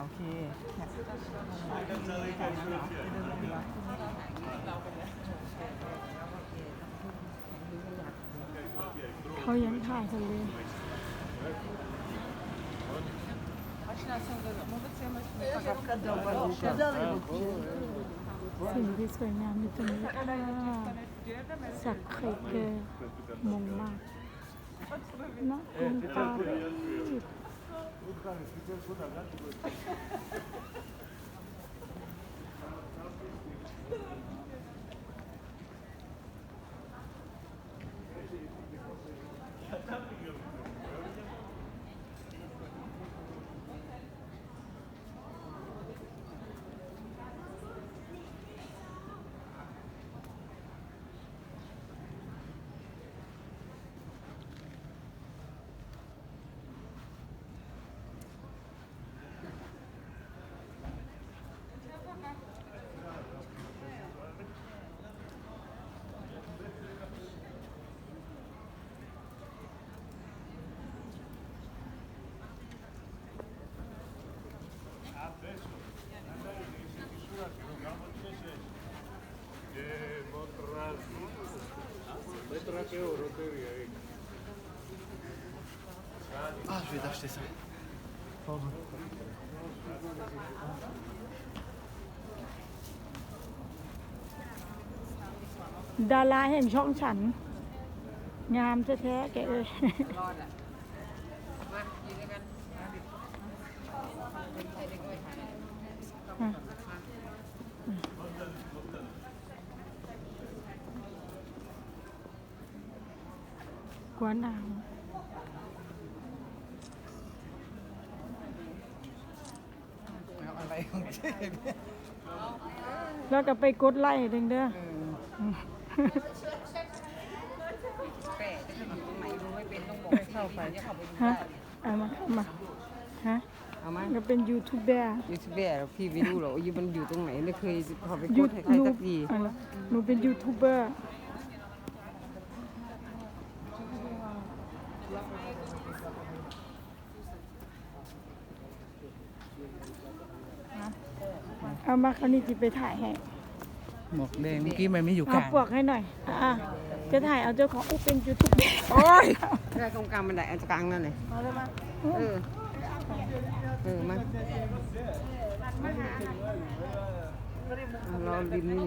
โอเคเนี่ยเดินเหรอไปเดินลงเหรอเขายังถ่ายกันเลยสิ่งที่สวยงามอยู่ตรงนี้ค่ะสักไข่เกอร์มงมากนะคุณปา รีส Ah, je vais t'acheter ça. ดาราแห่งช่องฉัน งามแท้ๆแกเอ้ย รอดอะ มาอยู่ด้วยกันอะ กลัวหนาวอะไรของเจ๊เนี่ยแล้วก็ไปกดไลค์เด้งเด้อแปะจะอยู่ตรงไหนดูไม่เป็นต้องบอกเข้าไปจะเข้าไปดูฮะได้เอามาเอามาฮะเอามาก็เป็นยูทูบเบอร์ยูทูบเบอร์พี่ไปดูเหรอว่าอยู่มันอยู่ตรงไหนไม่เคยเข้าไปกยูดให้ใครหนูสักที อะไรหนูเป็นยูทูบเบอร์ เอามาคราวนี้จิไปถ่ายให้หมวกแดงเมื่อกี้มันไม่อยู่กเอาลางปวกให้หน่อย อะจะถ่ายเอาเจ้าของอุยเป็นยูทูบเบอร์โอ้ยได้ตรงกลางบันไดอันกลางนั่นเลยเอาเลยมาเออ เออมาเอารอดินนี่